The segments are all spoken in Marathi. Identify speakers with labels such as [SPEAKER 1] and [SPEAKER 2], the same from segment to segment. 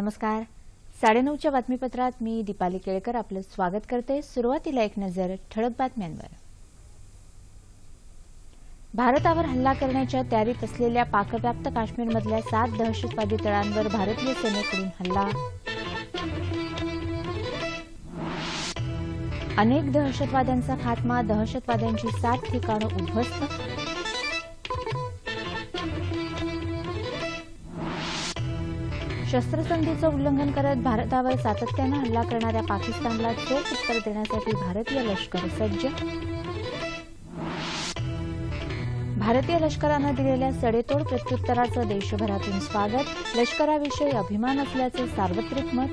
[SPEAKER 1] नमस्कार. साडेनऊच्या बातमीपत्रात मी दीपाली केळकर आपलं स्वागत करते. सुरुवातीला एक नजर ठळक बातम्यांवर. भारतावर हल्ला करण्याच्या तयारीत असलेल्या पाकव्याप्त काश्मीरमधल्या सात दहशतवादी तळांवर भारतीय सेनेकडून हल्ला. अनेक दहशतवाद्यांचा खात्मा दहशतवाद्यांची सात ठिकाणं उद्ध्वस्त शस्त्रसंधीचं उल्लंघन करत भारतावर सातत्यानं हल्ला करणाऱ्या पाकिस्तानला चोख उत्तर देण्यासाठी भारतीय लष्कर सज्ज. भारतीय लष्करानं दिलेल्या सडेतोड प्रत्युत्तराचं देशभरातून स्वागत. लष्कराविषयी अभिमान असल्याचं सार्वत्रिक मत.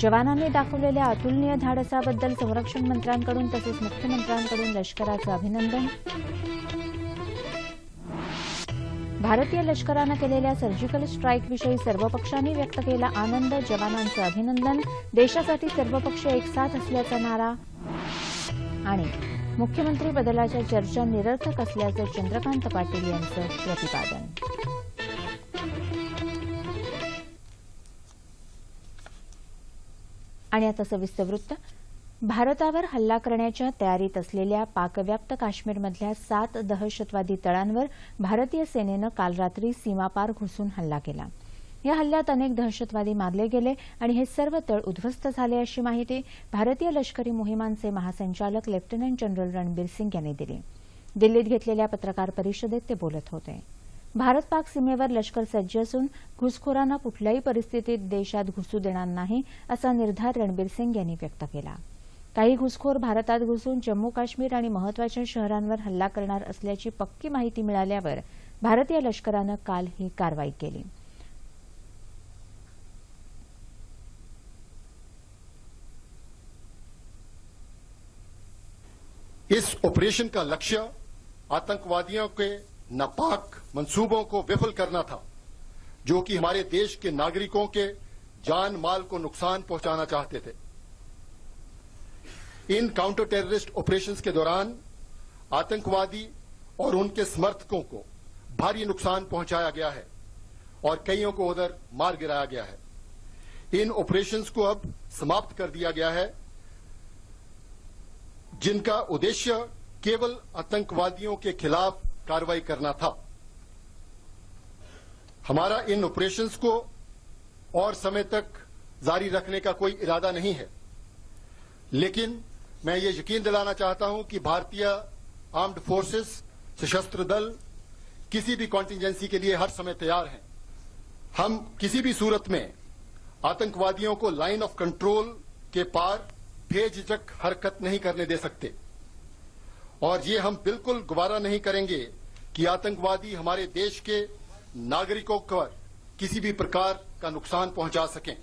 [SPEAKER 1] जवानांनी दाखवलेल्या अतुलनीय धाडसाबद्दल संरक्षण मंत्र्यांकडून तसंच मुख्यमंत्र्यांकडून लष्कराचं अभिनंदन. भारतीय लष्करानं केलेल्या सर्जिकल स्ट्राईकविषयी सर्व पक्षांनी व्यक्त केला आनंद जवानांचं अभिनंदन. देशासाठी सर्व पक्ष एकसाथ असल्याचा नारा. आणि मुख्यमंत्री बदलाच्या चर्चा निरर्थक असल्याचं चंद्रकांत पाटील यांचं प्रतिपादन. आणि आता सविस्तर वृत्त. भारतावर हल्ला करण्याच्या तयारीत असलेल्या पाकव्याप्त काश्मीरमधल्या सात दहशतवादी तळांवर भारतीय सेनेनं काल रात्री सीमापार घुसून हल्ला केला. या हल्ल्यात अनेक दहशतवादी मारले गेले आणि हे सर्व तळ उद्ध्वस्त झाले अशी माहिती भारतीय लष्करी मोहिमांचे महासंचालक लेफ्टनंट जनरल रणबीर सिंग यांनी दिली. दिल्लीत घेतलेल्या पत्रकार परिषदेत ते बोलत होते. भारत पाक सीमेवर लष्कर सज्ज असून घुसखोरांना कुठल्याही परिस्थितीत देशात घुसू देणार नाही असा निर्धार रणबीर सिंग यांनी व्यक्त केला. काही घुसखोर भारतात घुसून जम्मू काश्मीर आणि महत्वाच्या शहरांवर हल्ला करणार असल्याची पक्की माहिती मिळाल्यावर भारतीय लष्करानं काल ही कारवाई केली.
[SPEAKER 2] इस ऑपरेशन का लक्ष्य आतंकवादियों के नापाक मंसूबों को विफल करना था, जो कि हमारे देश के नागरिकों के जान माल को नुकसान पहुंचाना चाहते थे। इन काउंटर टेररिस्ट ऑपरेशंस के दौरान आतंकवादी और उनके समर्थकों को भारी नुकसान पहुँचाया गया है और कईयों को उधर मार गिराया गया है। इन ऑपरेशंस को अब समाप्त कर दिया गया है, जिनका उद्देश्य केवल आतंकवादियों के खिलाफ कार्रवाई करना था। हमारा इन ऑपरेशंस को और समय तक जारी रखने का कोई इरादा नहीं है, लेकिन मैं ये यकीन दिलाना चाहता हूँ कि भारतीय आर्म्ड फोर्सेस, सशस्त्र दल, किसी भी कॉन्टिजेंसी के लिए हर समय तैयार हैं। हम किसी भी सूरत में आतंकवादियों को लाइन ऑफ़ कंट्रोल के पार बेझिझक हरकत नहीं करने दे सकते। और ये हम बिल्कुल गवारा नहीं करेंगे कि आतंकवादी हमारे देश के नागरिकों पर किसी भी प्रकार का नुकसान पहुँचा सकें।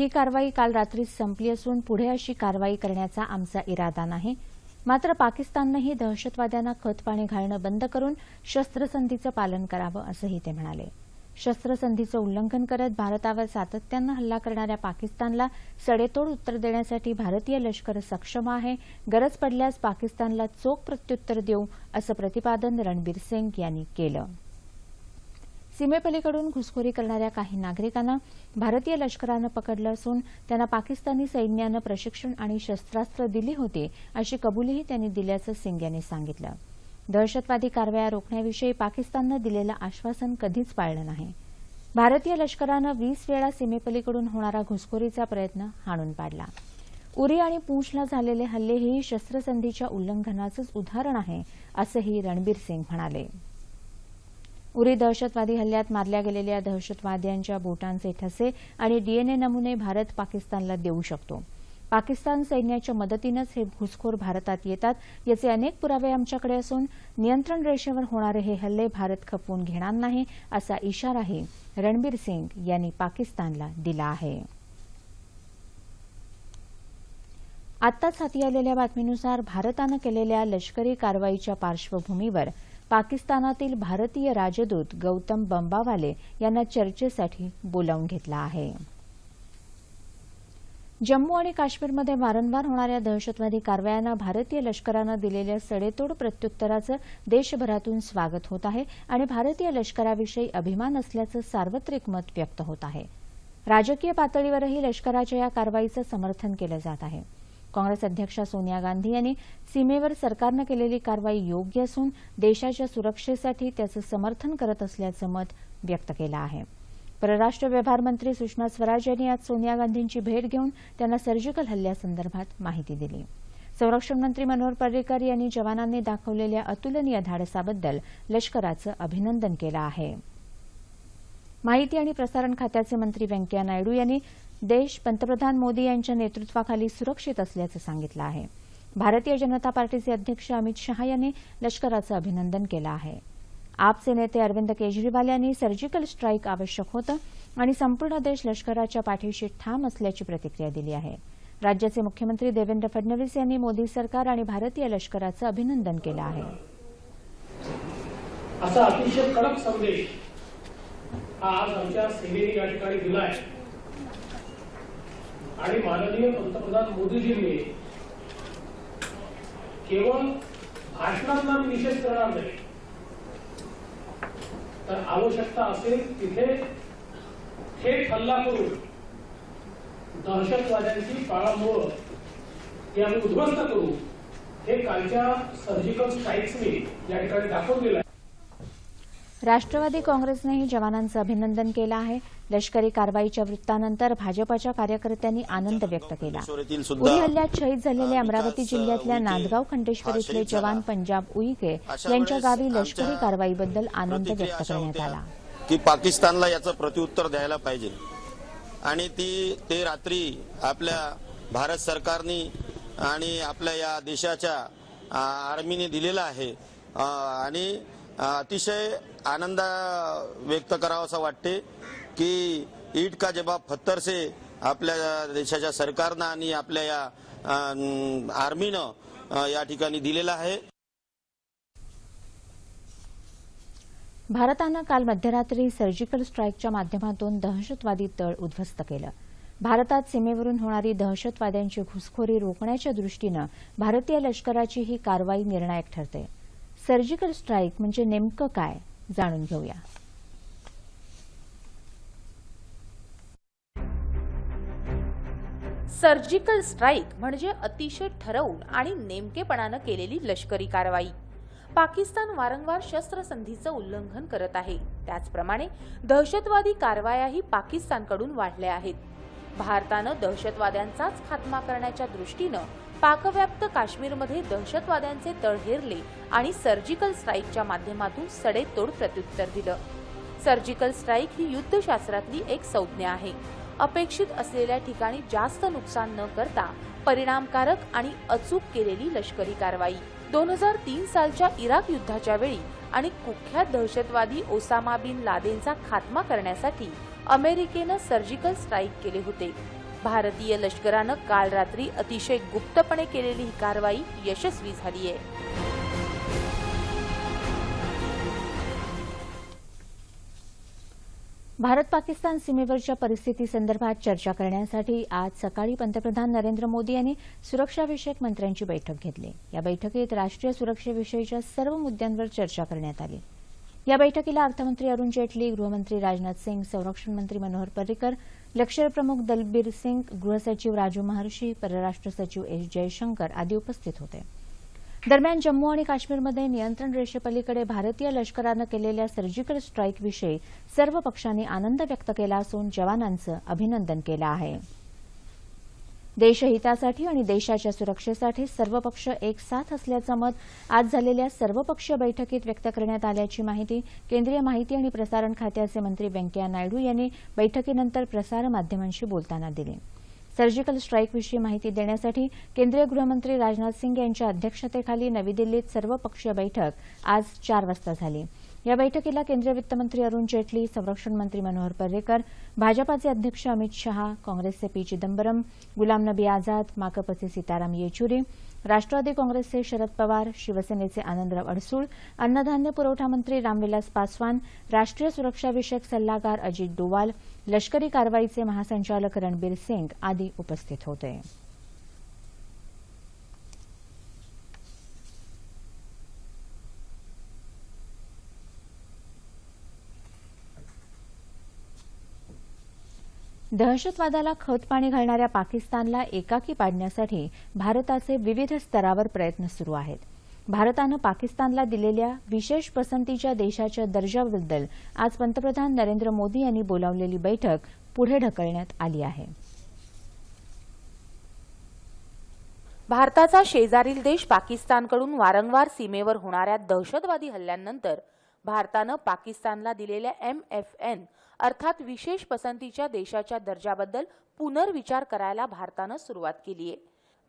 [SPEAKER 1] ही कारवाई काल रात्रीच संपली असून पुढे अशी कारवाई करण्याचा आमचा इरादा नाही. मात्र पाकिस्ताननंही दहशतवाद्यांना खतपाणी घालणं बंद करून शस्त्रसंधीचं पालन करावं असंही ते म्हणाले. शस्त्रसंधीचं उल्लंघन करत भारतावर सातत्यानं हल्ला करणाऱ्या पाकिस्तानला सडेतोड उत्तर देण्यासाठी भारतीय लष्कर सक्षम आहे. गरज पडल्यास पाकिस्तानला चोख प्रत्युत्तर देऊ असं प्रतिपादन रणबीर सिंग यांनी केलं. सीमेपलीकडून घुसखोरी करणाऱ्या काही नागरिकांना भारतीय लष्करानं पकडलं असून त्यांना पाकिस्तानी सैन्यानं प्रशिक्षण आणि शस्त्रास्त्र दिली होती अशी कबुलीही त्यांनी दिल्याचं सिंग यांनी सांगितलं. दहशतवादी कारवाया रोखण्याविषयी पाकिस्ताननं दिलेलं आश्वासन कधीच पाळलं नाही. भारतीय लष्करानं वीस वेळा सीमेपलीकडून होणारा घुसखोरीचा प्रयत्न हाणून पाडला. उरी आणि पूंछला झालेले हल्ले ही शस्त्रसंधीच्या उल्लंघनाचंच उदाहरण आहे असंही रणबीर सिंग म्हणाले. उरी दहशतवादी हल्ल्यात मारल्या गेलेल्या दहशतवाद्यांच्या बोटांचे ठसे आणि डीएनए नमुने भारत पाकिस्तानला देऊ शकतो. पाकिस्तान सैन्याच्या मदतीनंच हे घुसखोर भारतात येतात याचे अनेक पुरावे आमच्याकडे असून नियंत्रण रेषेवर होणारे हे हल्ले भारत खपवून घेणार नाही असा इशाराही रणबीर सिंग यांनी पाकिस्तानला दिला आहे. आत्ताच हाती आलेल्या बातमीनुसार भारतानं केलेल्या लष्करी कारवाईच्या पार्श्वभूमीवर पाकिस्तानातील भारतीय राजदूत गौतम बंबावाले यांना चर्चेसाठी बोलावून घेतलं आहे. जम्मू आणि काश्मीरमध्ये वारंवार होणाऱ्या दहशतवादी कारवायांना भारतीय लष्करानं दिलेल्या सडेतोड प्रत्युत्तराचं देशभरातून स्वागत होत आहे आणि भारतीय लष्कराविषयी अभिमान असल्याचं सार्वत्रिक मत व्यक्त होत आहे. राजकीय पातळीवरही लष्कराच्या या कारवाईचं समर्थन केलं जात आहे. काँग्रेस अध्यक्षा सोनिया गांधी यांनी सीमेवर सरकारनं केलेली कारवाई योग्य असून देशाच्या सुरक्षेसाठी त्याचं समर्थन करत असल्याचं मत व्यक्त केलं आहे. परराष्ट्र व्यवहार मंत्री सुषमा स्वराज यांनी आज सोनिया गांधींची भेट घेऊन त्यांना सर्जिकल हल्ल्यासंदर्भात माहिती दिली. संरक्षण मंत्री मनोहर पर्रिकर यांनी जवानांनी दाखवलेल्या अतुलनीय धाडसाबद्दल लष्कराचं अभिनंदन केलं आहे. माहिती आणि प्रसारण खात्याचे मंत्री व्यंकय्या नायडू यांनी देश पंतप्रधान मोदी यांच्या नेतृत्वाखाली सुरक्षित असल्याचं सांगितलं आहे. भारतीय जनता पार्टीचे अध्यक्ष अमित शहा यांनी लष्कराचं अभिनंदन केलं आहे. आपचे नेते अरविंद केजरीवाल यांनी सर्जिकल स्ट्राईक आवश्यक होतं आणि संपूर्ण देश लष्कराच्या पाठीशी ठाम असल्याची प्रतिक्रिया दिली आहे. राज्याचे मुख्यमंत्री देवेंद्र फडणवीस यांनी मोदी सरकार आणि भारतीय लष्कराचं अभिनंदन केलं आहे.
[SPEAKER 3] असा अतिशय कडक संदेश हा आज आमच्या सेनेने या ठिकाणी दिलाय. आणि माननीय पंतप्रधान मोदीजींनी केवळ भाषणांना मी निषेध करणार नाही तर आवश्यकता असेल तिथे थेट हल्ला करून दहशतवाद्यांची पाळामुळं ती आम्ही उद्ध्वस्त करू हे कालच्या सर्जिकल स्ट्राईक्सनी या ठिकाणी दाखवून दिलं आहे
[SPEAKER 1] राष्ट्रवादी काँग्रेसनेही जवानांचं अभिनंदन केलं आहे. लष्करी कारवाईच्या वृत्तानंतर भाजपाच्या कार्यकर्त्यांनी आनंद व्यक्त केला. उरी हल्ल्यात शहीद झालेले अमरावती जिल्ह्यातल्या नांदगाव खंडेश्वर इथले जवान. पंजाब उईके यांच्या गावी लष्करी कारवाईबद्दल आनंद व्यक्त करण्यात आला.
[SPEAKER 4] की पाकिस्तानला याचं प्रत्युत्तर द्यायला पाहिजे. आणि ती ते रात्री आपल्या भारत सरकारने आणि आपल्या या देशाच्या आर्मीने दिलेलं आहे. आणि अतिशय आनंद व्यक्त करावा असं वाटते की ईट का जबाब पत्थर से आपल्या देशाच्या सरकारनं आणि आपल्या या आर्मीनं या ठिकाणी दिलेला आहे.
[SPEAKER 1] भारतानं काल मध्यरात्री सर्जिकल स्ट्राईकच्या माध्यमातून दहशतवादी तळ उद्ध्वस्त केलं. भारतात सीमेवरून होणारी दहशतवाद्यांची घुसखोरी रोखण्याच्या दृष्टीनं भारतीय लष्कराची ही कारवाई निर्णायक ठरते. सर्जिकल स्ट्राईक म्हणजे नेमकं काय? जाणून घेऊया.
[SPEAKER 5] सर्जिकल स्ट्राईक म्हणजे अतिशय ठरवून आणि नेमकेपणानं केलेली लष्करी कारवाई. पाकिस्तान वारंवार शस्त्रसंधीचं उल्लंघन करत आहे. त्याचप्रमाणे दहशतवादी कारवायाही पाकिस्तानकडून वाढल्या आहेत. भारतानं दहशतवाद्यांचाच खात्मा करण्याच्या दृष्टीनं पाकव्याप्त काश्मीरमध्ये दहशतवाद्यांचे तळ हेरले आणि सर्जिकल स्ट्राईकच्या माध्यमातून सडेतोड प्रत्युत्तर दिलं. सर्जिकल स्ट्राईक ही युद्धशास्त्रातली एक संज्ञा आहे. अपेक्षित असलेल्या ठिकाणी जास्त नुकसान न करता परिणामकारक आणि अचूक केलेली लष्करी कारवाई. दोन हजार तीन सालच्या इराक युद्धाच्या वेळी आणि कुख्यात दहशतवादी ओसामा बिन लादेनचा खात्मा करण्यासाठी अमेरिकेनं सर्जिकल स्ट्राईक केले होते. भारतीय लष्करानं काल रात्री अतिशय गुप्तपणे केलेली ही कारवाई यशस्वी झाली आहे
[SPEAKER 1] भारत पाकिस्तान सीमेवरच्या परिस्थितीसंदर्भात चर्चा करण्यासाठी आज सकाळी पंतप्रधान नरेंद्र मोदी यांनी सुरक्षाविषयक मंत्र्यांची बैठक घेतली. या बैठकीत राष्ट्रीय सुरक्षेविषयीच्या सर्व मुद्द्यांवर चर्चा करण्यात आली. या बैठकीला अर्थमंत्री अरुण जेटली गृहमंत्री राजनाथ सिंग संरक्षण मंत्री मनोहर पर्रिकर लष्करप्रमुख दलबीर सिंग गृहसचिव राजू महर्षी परराष्ट्र सचिव एस जयशंकर आदी उपस्थित होते. दरम्यान जम्मू आणि काश्मीरमध्ये नियंत्रण रेषेपलीकडे भारतीय लष्करानं केलेल्या सर्जिकल स्ट्राईकविषयी सर्व पक्षांनी आनंद व्यक्त केला असून जवानांचं अभिनंदन केलं आहे. देशहितासाठी आणि देशाच्या सुरक्षेसाठी सर्व पक्ष एक साथ असल्याचं मत आज झालेल्या सर्वपक्षीय बैठकीत व्यक्त करण्यात आल्याची माहिती केंद्रीय माहिती आणि प्रसारण खात्याचे मंत्री व्यंकय्या नायडू यांनी बैठकीनंतर प्रसारमाध्यमांशी बोलताना दिली. सर्जिकल स्ट्राईकविषयी माहिती देण्यासाठी केंद्रीय गृहमंत्री राजनाथ सिंग यांच्या अध्यक्षतेखाली नवी दिल्लीत सर्वपक्षीय बैठक आज चार वाजता झाली. या बैठकीला केंद्रीय वित्तमंत्री अरुण जेटली संरक्षण मंत्री मनोहर पर्रिकर भाजपाचे अध्यक्ष अमित शहा काँग्रेसचे पी चिदंबरम गुलाम नबी आझाद माकपचे सीताराम येचुरी राष्ट्रवादी काँग्रेसचे शरद पवार शिवसेनेचे आनंदराव अडसूळ अन्नधान्य पुरवठा मंत्री रामविलास पासवान राष्ट्रीय सुरक्षाविषयक सल्लागार अजित डोवाल लष्करी कारवाईचे महासंचालक रणबीर सिंग आदी उपस्थित होते. दहशतवादाला खतपाणी घालणाऱ्या पाकिस्तानला एकाकी पाडण्यासाठी भारताचे विविध स्तरावर प्रयत्न सुरू आहेत. भारतानं पाकिस्तानला दिलेल्या विशेष पसंतीच्या देशाच्या दर्जाबद्दल आज पंतप्रधान नरेंद्र मोदी यांनी बोलावलेली बैठक पुढे ढकलण्यात आली आहे.
[SPEAKER 5] भारताचा शेजारील देश पाकिस्तानकडून वारंवार सीमेवर होणाऱ्या दहशतवादी हल्ल्यांनंतर भारतानं पाकिस्तानला दिलेल्या एम एफ एन अर्थात विशेष पसंतीच्या देशाच्या दर्जाबद्दल पुनर्विचार करायला भारतानं सुरुवात केली आहे.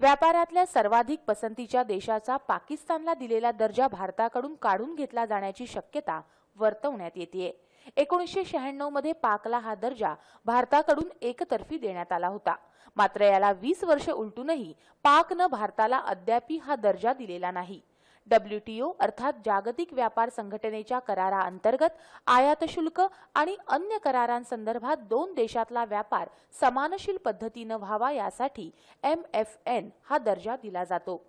[SPEAKER 5] व्यापारातल्या सर्वाधिक पसंतीच्या देशाचा पाकिस्तानला दिलेला दर्जा भारताकडून काढून घेतला जाण्याची शक्यता वर्तवण्यात येते एकोणीसशे शहाण्णवमध्ये पाकला हा दर्जा भारताकडून एकतर्फी देण्यात आला होता. मात्र याला वीस वर्ष उलटूनही पाकनं भारताला अद्यापी हा दर्जा दिलेला नाही. डब्ल्यूटीओ अर्थात जागतिक व्यापार संघटनेच्या कराराअंतर्गत आयात शुल्क आणि अन्य करारांसंदर्भात दोन देशातला व्यापार समानशील पद्धतीनं व्हावा यासाठी एम एफ एन हा दर्जा दिला जातो.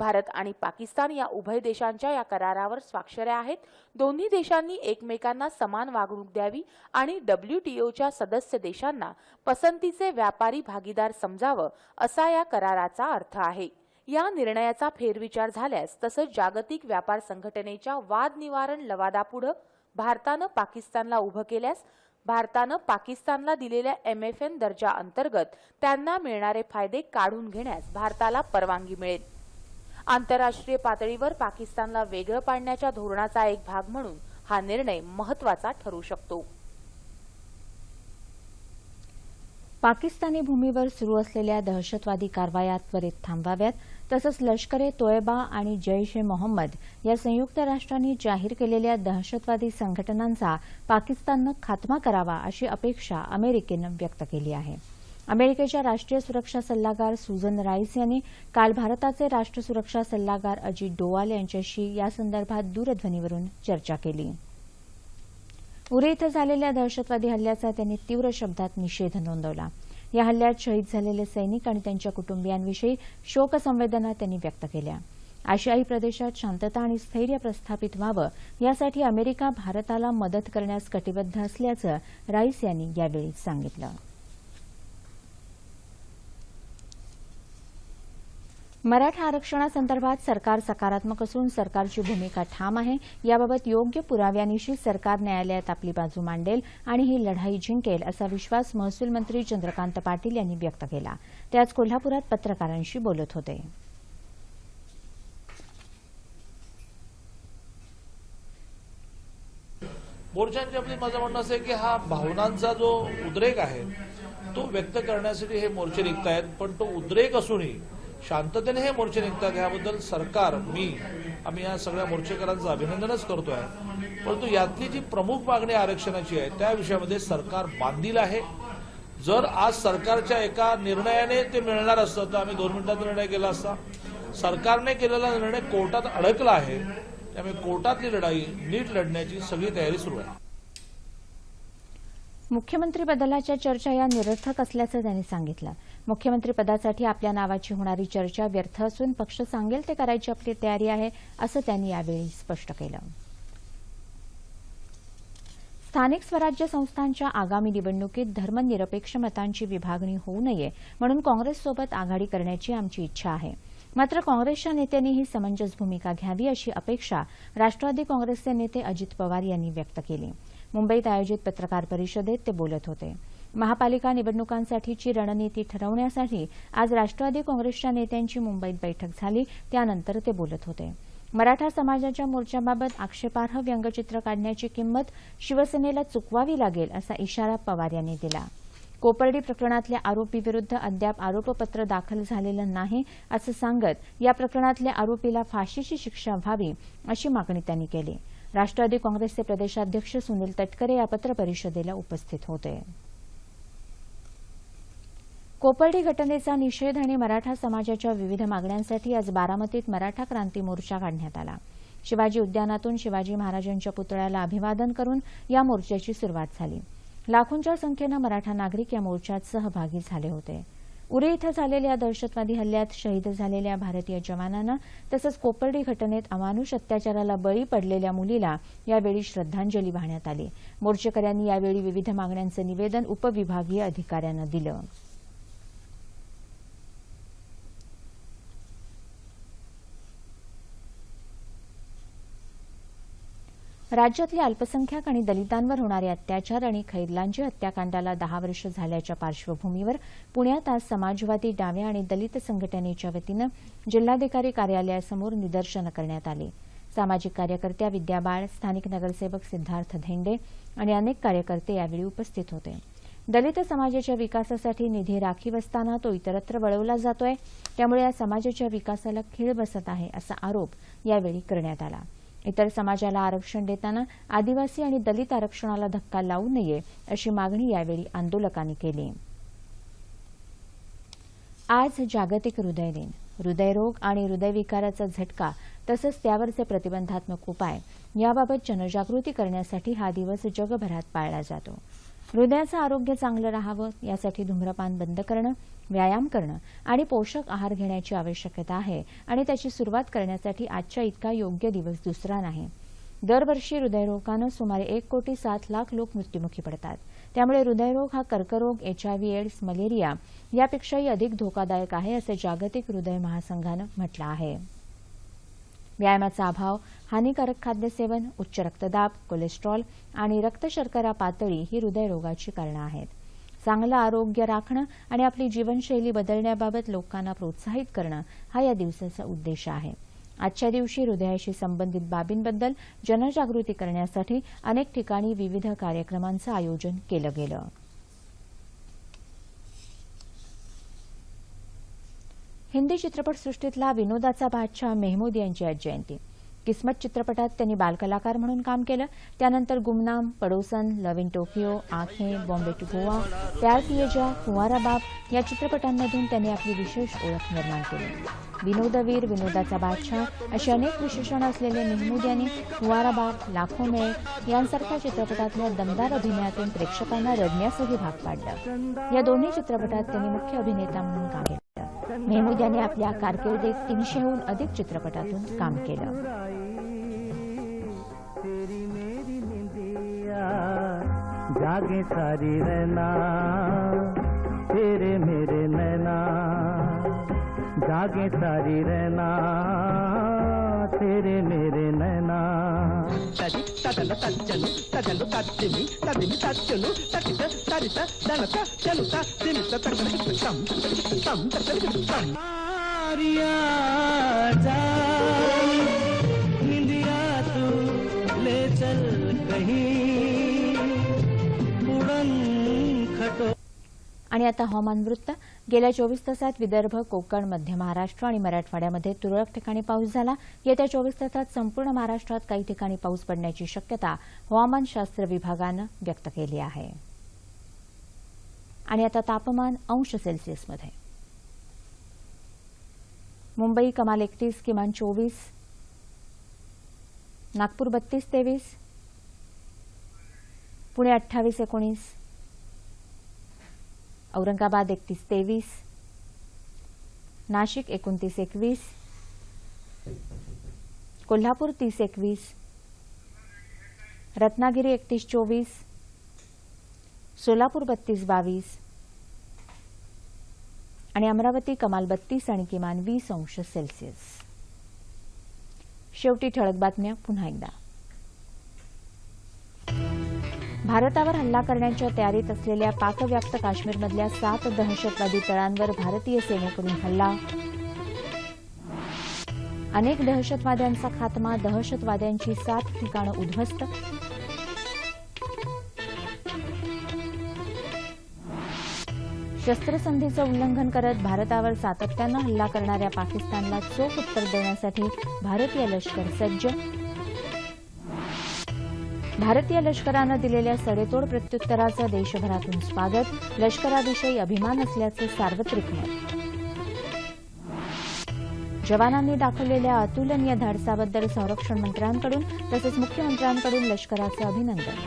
[SPEAKER 5] भारत आणि पाकिस्तान या उभय देशांच्या या करारावर स्वाक्षऱ्या आहेत. दोन्ही देशांनी एकमेकांना समान वागणूक द्यावी आणि डब्ल्यूटीओच्या सदस्य देशांना पसंतीचे व्यापारी भागीदार समजावं असा या कराराचा अर्थ आहे. या निर्णयाचा फेरविचार झाल्यास तसंच जागतिक व्यापार संघटनेच्या वाद निवारण लवादापुढं भारतानं पाकिस्तानला उभं केल्यास भारतानं पाकिस्तानला दिलेल्या एम एफ एन दर्जा अंतर्गत त्यांना मिळणारे फायदे काढून घेण्यास भारताला परवानगी मिळेल. आंतरराष्ट्रीय पातळीवर पाकिस्तानला वेगळं पाडण्याच्या धोरणाचा एक भाग म्हणून हा निर्णय महत्त्वाचा ठरू शकतो.
[SPEAKER 1] पाकिस्तानी भूमीवर सुरू असलेल्या दहशतवादी कारवाया त्वरित थांबवाव्यात तसंच लष्कर ए तोयबा आणि जैश ए मोहम्मद या संयुक्त राष्ट्रांनी जाहीर केलेल्या दहशतवादी संघटनांचा पाकिस्ताननं खात्मा करावा अशी अपेक्षा अमेरिकेनं व्यक्त केली आहे. अमेरिकेच्या राष्ट्रीय सुरक्षा सल्लागार सुझन राईस यांनी काल भारताचे राष्ट्र सुरक्षा सल्लागार अजित डोवाल यांच्याशी यासंदर्भात दूरध्वनीवरून चर्चा केली. पुरे इथं झालेल्या दहशतवादी हल्ल्याचा त्यांनी तीव्र शब्दात निषेध नोंदवला. या हल्ल्यात शहीद झालेले सैनिक आणि त्यांच्या कुटुंबियांविषयी शोकसंवेदना त्यांनी व्यक्त केल्या. आशियाई प्रदेशात शांतता आणि स्थैर्य प्रस्थापित व्हावं यासाठी अमेरिका भारताला मदत करण्यास कटिबद्ध असल्याचं राईस यांनी यावेळी सांगितलं. मराठा आरक्षणासंदर्भात सरकार सकारात्मक असून सरकारची भूमिका ठाम आहे. याबाबत योग्य पुराव्यानिशी सरकार न्यायालयात आपली बाजू मांडेल आणि ही लढाई जिंकेल असा विश्वास महसूल मंत्री चंद्रकांत पाटील यांनी व्यक्त केला. ते आज कोल्हापुरात पत्रकारांशी बोलत होते.
[SPEAKER 6] मोर्चांची आपली माझं म्हणणं असं आहे की हा भावनांचा जो उद्रेक आहे तो व्यक्त करण्यासाठी हे मोर्चे आहेत पण तो उद्रेक असूनही शांततेने हे मोर्चे निघतात याबद्दल सरकार मी आम्ही या सगळ्या मोर्चेकरांचं अभिनंदनच करतोय. परंतु यातली जी प्रमुख मागणी आरक्षणाची आहे त्या विषयामध्ये सरकार बांधील आहे. जर आज सरकारच्या एका निर्णयाने ते मिळणार असतं तर आम्ही दोन मिनिटात निर्णय केला असता. सरकारने केलेला निर्णय कोर्टात अडकला आहे त्यामुळे कोर्टातली लढाई नीट लढण्याची सगळी तयारी सुरू आहे.
[SPEAKER 1] मुख्यमंत्री बदलाच्या चर्चा या निरर्थक असल्याचं त्यांनी सांगितलं. मुख्यमंत्रीपदासाठी आपल्या नावाची होणारी चर्चा व्यर्थ असून पक्ष सांगेल ते करायची आपली तयारी आहे असं त्यांनी यावेळी स्पष्ट केलं. स्थानिक स्वराज्य संस्थांच्या आगामी निवडणुकीत धर्मनिरपेक्ष मतांची विभागणी होऊ नये म्हणून काँग्रेससोबत आघाडी करण्याची आमची इच्छा आहे. मात्र काँग्रेसच्या नेत्यांनी ही समंजस भूमिका घ्यावी अशी अपेक्षा राष्ट्रवादी काँग्रेसचे नेते अजित पवार यांनी व्यक्त केली. मुंबईत आयोजित पत्रकार परिषदेत ते बोलत होते. महापालिका निवडणुकांसाठीची रणनीती ठरवण्यासाठी आज राष्ट्रवादी काँग्रेसच्या नेत्यांची मुंबईत बैठक झाली. त्यानंतर ते बोलत होते. मराठा समाजाच्या मोर्चाबाबत आक्षेपार्ह व्यंगचित्र काढण्याची किंमत शिवसेनेला चुकवावी लागेल असा इशारा पवार यांनी दिला. कोपर्डी प्रकरणातल्या आरोपीविरुद्ध अद्याप आरोपपत्र दाखल झालेलं नाही असं सांगत या प्रकरणातल्या आरोपीला फाशीची शिक्षा व्हावी अशी मागणी त्यांनी केली. राष्ट्रवादी काँग्रेसचे प्रदेशाध्यक्ष सुनील तटकरे या पत्रपरिषदेला उपस्थित होते. कोपर्डी घटनेचा निषेध आणि मराठा समाजाच्या विविध मागण्यांसाठी आज बारामतीत मराठा क्रांती मोर्चा काढण्यात आला. शिवाजी उद्यानातून शिवाजी महाराजांच्या पुतळ्याला अभिवादन करून या मोर्चाची सुरुवात झाली. लाखोंच्या संख्येनं मराठा नागरिक या मोर्चात सहभागी झाले होते. उरे इथं झालेल्या दहशतवादी हल्ल्यात शहीद झालेल्या भारतीय जवानांना तसंच कोपर्डी घटनेत अमानुष अत्याचाराला बळी पडलेल्या मुलीला यावेळी श्रद्धांजली वाहण्यात आली. मोर्चेकऱ्यांनी यावेळी विविध मागण्यांचं निवेदन उपविभागीय अधिकाऱ्यांना दिलं. राज्यातल्या अल्पसंख्याक आणि दलितांवर होणारे अत्याचार आणि खैदलांजी हत्याकांडाला दहा वर्ष झाल्याच्या पार्श्वभूमीवर पुण्यात आज समाजवादी डाव्या आणि दलित संघटनेच्या वतीनं जिल्हाधिकारी कार्यालयासमोर निदर्शनं करण्यात आली. सामाजिक कार्यकर्त्या विद्या बाळ स्थानिक नगरसेवक सिद्धार्थ धेंडे आणि अनेक कार्यकर्ते यावेळी उपस्थित होते. दलित समाजाच्या विकासासाठी निधी राखीव असताना तो इतरत्र वळवला जातोय त्यामुळे या समाजाच्या विकासाला खीळ बसत आहे असा आरोप यावेळी करण्यात आला. इतर समाजाला आरक्षण देताना आदिवासी आणि दलित आरक्षणाला धक्का लावू नये अशी मागणी यावेळी आंदोलकांनी केली. आज जागतिक हृदय दिन. हृदयरोग आणि हृदयविकाराचा झटका तसंच त्यावरचे प्रतिबंधात्मक उपाय याबाबत जनजागृती करण्यासाठी हा दिवस जगभरात पाळला जातो. हृदयाचं आरोग्य चांगलं राहावं यासाठी धूम्रपान बंद करणं व्यायाम करणं आणि पोषक आहार घेण्याची आवश्यकता आहे आणि त्याची सुरुवात करण्यासाठी आजच्या इतका योग्य दिवस दुसरा नाही. दरवर्षी हृदयरोगानं सुमारे एक कोटी सात लाख लोक मृत्युमुखी पडतात. त्यामुळे हृदयरोग हा कर्करोग एचआयव्ही एड्स मलेरिया यापेक्षाही अधिक धोकादायक आहे असं जागतिक हृदय महासंघानं म्हटलं आहे. व्यायामाचा अभाव हानिकारक खाद्यसेवन उच्च रक्तदाब कोलेस्ट्रॉल आणि रक्तशर्करा पातळी ही हृदयरोगाची कारणं आहेत. चांगलं आरोग्य राखणं आणि आपली जीवनशैली बदलण्याबाबत लोकांना प्रोत्साहित करणं हा या दिवसाचा उद्देश आहे. आजच्या दिवशी हृदयाशी संबंधित बाबींबद्दल जनजागृती करण्यासाठी अनेक ठिकाणी विविध कार्यक्रमांचं आयोजन केलं गेलं. हिंदी चित्रपटसृष्टीतला विनोदाचा बादशाह मेहमूद यांची आज जयंती. किस्मत चित्रपटात त्यांनी बालकलाकार म्हणून काम केलं. त्यानंतर गुमनाम पडोसन लव इन टोकियो आंखें बॉम्बे टू गोवा प्यार किए जा कुंवारा बाप या चित्रपटांमधून त्यांनी आपली विशेष ओळख निर्माण केली. विनोदवीर विनोदाचा बादशाह अशी अनेक विशेषणं असलेले मेहमूद यांनी कुंवारा बाप लाखो मेळ यांसारख्या चित्रपटातल्या दमदार अभिनयातून प्रेक्षकांना रडण्यासही भाग पाडलं. या दोन्ही चित्रपटात त्यांनी मुख्य अभिनेता म्हणून काम केलं. मेहमूद यांनी आपल्या कारकिर्दीत तीनशेहून अधिक चित्रपटातून काम केलं.
[SPEAKER 7] तेरी मेरी निंदिया जागे सारी रहना तेरे मेरे नैना जागे सारी रहना तेरे मेरे नैना
[SPEAKER 8] తది తదల తచ్చను తదలు తచ్చిమి తదిమి తచ్చును తటిత తరిత దనత చనుత దిమిత తగలిత తం తం తగలిత తం
[SPEAKER 7] मारिया जा निंदिया तू ले चल कहीं उड़न खटो
[SPEAKER 1] आणि आता हवामान वृत्त गेल्या चोवीस तासात विदर्भ कोकण मध्य महाराष्ट्र आणि मराठवाड्यामध्ये तुरळक ठिकाणी पाऊस झाला. येत्या चोवीस तासात संपूर्ण महाराष्ट्रात काही ठिकाणी पाऊस पडण्याची शक्यता हवामानशास्त्र विभागानं व्यक्त केली आहे. आणि आता तापमान अंश सेल्सिअसमध्ये. मुंबई कमाल एकतीस किमान चोवीस नागपूर बत्तीस तेवीस पुणे अठ्ठावीस एकोणीस औरंगाबाद एकतीस तेवीस नाशिक एकोणतीस एकवीस कोल्हापूर तीस एकवीस रत्नागिरी एकतीस चोवीस सोलापूर बत्तीस बावीस आणि अमरावती कमाल बत्तीस आणि किमान वीस अंश सेल्सिअस. शेवटी ठळक बातम्या पुन्हा एकदा. भारतावर हल्ला करण्याच्या तयारीत असलेल्या पाकव्याप्त काश्मीरमधल्या सात दहशतवादी तळांवर भारतीय सेनेकडून हल्ला. अनेक दहशतवाद्यांचा खात्मा दहशतवाद्यांची सात ठिकाणं उद्ध्वस्त. शस्त्रसंधीचं उल्लंघन करत भारतावर सातत्यानं हल्ला करणाऱ्या पाकिस्तानला चोख उत्तर देण्यासाठी भारतीय लष्कर सज्ज. भारतीय लष्करानं दिलेल्या सडेतोड प्रत्युत्तराचं देशभरातून स्वागत. लष्कराविषयी अभिमान असल्याचं सार्वत्रिक मत. जवानांनी दाखवलेल्या अतुलनीय धाडसाबद्दल संरक्षण मंत्र्यांकडून तसंच मुख्यमंत्र्यांकडून लष्कराचं अभिनंदन.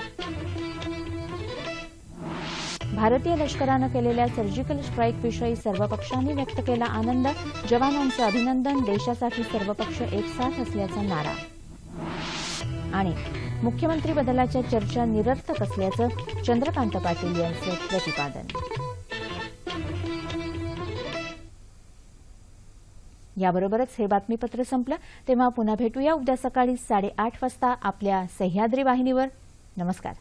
[SPEAKER 1] भारतीय लष्करानं केलेल्या सर्जिकल स्ट्राईकविषयी सर्व पक्षांनी व्यक्त केला आनंद. जवानांचं अभिनंदन. देशासाठी सर्व पक्ष एकसाथ असल्याचा नारा. आणि मुख्यमंत्री बदलाच्या चर्चा निरर्थक असल्याचं चंद्रकांत पाटील यांचं प्रतिपादन. याबरोबरच हे बातमीपत्र संपलं. तेव्हा पुन्हा भेटूया. उद्या सकाळी साडेआठ वाजता आपल्या सह्याद्री वाहिनीवर. नमस्कार.